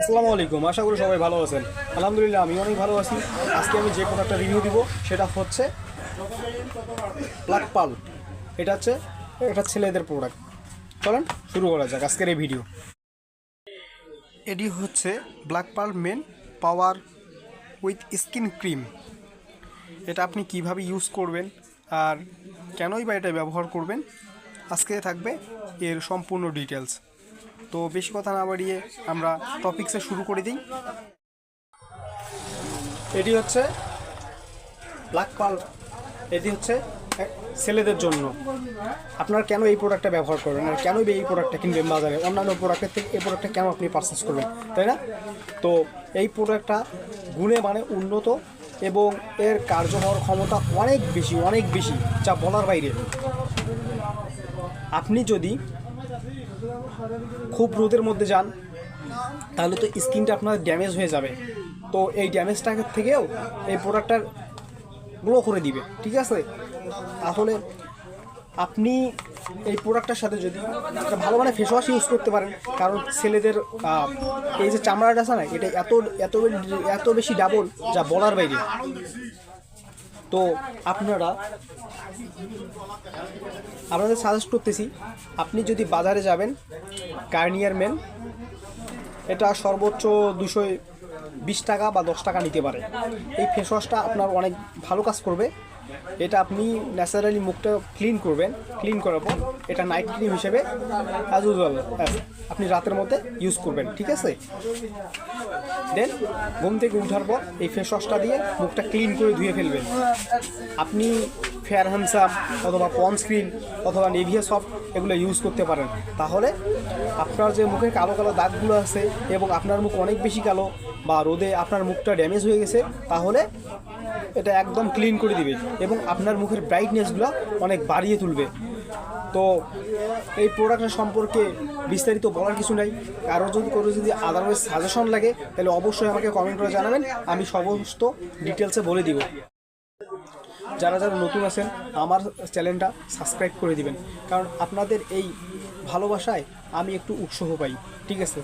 আসসালামু আলাইকুম, আশা করি সবাই ভালো আছেন। আলহামদুলিল্লাহ আমি অনেক ভালো আছি। আজকে আমি যে প্রোডাক্টটা রিভিউ দিব, সেটা হচ্ছে ব্ল্যাক পাল এটা হচ্ছে, এটা ছেলেদের প্রোডাক্ট চলেন, শুরু করা যাক আজকের এই ভিডিও এটি হচ্ছে black pearl men power with skin cream এটা আপনি কীভাবে ইউজ করবেন আর কেনই বা এটা ব্যবহার করবেন, আজকে থাকবে এর সম্পূর্ণ ডিটেলস তো বেশি কথা না বাড়িয়ে আমরা টপিকসে শুরু করে দিই। এটি হচ্ছে ব্ল্যাক পাল এটি হচ্ছে ছেলেদের জন্য। আপনারা কেন এই প্রোডাক্টটা ব্যবহার করবেন আর কেন এই প্রোডাক্টটা কিনবেন বাজারে? অন্যান্য প্রোডাক্টের থেকে এই প্রোডাক্টটা কেন আপনি পারচেস করবেন, তাই না? তো এই প্রোডাক্টটা গুণে মানে উন্নত এবং এর কার্য হওয়ার ক্ষমতা অনেক বেশি অনেক বেশি, যা বলার বাইরে আপনি যদি খুব রোদের মধ্যে যান, তাহলে তো স্কিনটা আপনার ড্যামেজ হয়ে যাবে। তো এই ড্যামেজটা থেকেও এই প্রোডাক্টটার গ্লো করে দিবে, ঠিক আছে? তাহলে আপনি এই প্রোডাক্টটার সাথে যদি একটা ভালো মানে ফেস ওয়াশ ইউজ করতে পারেন, কারণ ছেলেদের এই যে চামড়াটা আছে না, এটা এত এত এত বেশি ডাবল যা বলার বাইরে। তো আপনারা, আপনাদের সাজেস্ট করতেছি, আপনি যদি বাজারে যাবেন গার্নিয়ার মেন এটা সর্বোচ্চ দুশো বিশ টাকা বা দশ টাকা নিতে পারে। এই ফেস ওয়াশটা আপনার অনেক ভালো কাজ করবে। এটা আপনি ন্যাচারালি মুখটা ক্লিন করবেন। ক্লিন করার পর এটা নাইট ক্রিম হিসেবে অ্যাজ ইউজুয়াল আপনি রাতের মধ্যে ইউজ করবেন, ঠিক আছে? দেন ঘুম থেকে উঠার পর এই ফেস ওয়াশটা দিয়ে মুখটা ক্লিন করে ধুয়ে ফেলবেন। আপনি ফেয়ার হ্যান্ডসাম অথবা পনস্ক্রিন অথবা নেভিয়া সফট এগুলো ইউজ করতে পারেন। তাহলে আপনার যে মুখের কালো কালো দাগগুলো আছে এবং আপনার মুখ অনেক বেশি কালো বা রোদে আপনার মুখটা ড্যামেজ হয়ে গেছে, তাহলে এটা একদম ক্লিন করে দিবে এবং আপনার মুখের ব্রাইটনেসগুলো অনেক বাড়িয়ে তুলবে। তো এই প্রোডাক্টের সম্পর্কে বিস্তারিত বলার কিছু নাই। কারও যদি কোনো যদি আদারওয়াইজ সাজেশন লাগে, তাহলে অবশ্যই আমাকে কমেন্ট করে জানাবেন। আমি সমস্ত ডিটেলসে বলে দিব। যারা যারা নতুন আছেন, আমার চ্যানেলটা সাবস্ক্রাইব করে দিবেন। কারণ আপনাদের এই ভালোবাসায় আমি একটু উৎসাহ পাই, ঠিক আছে?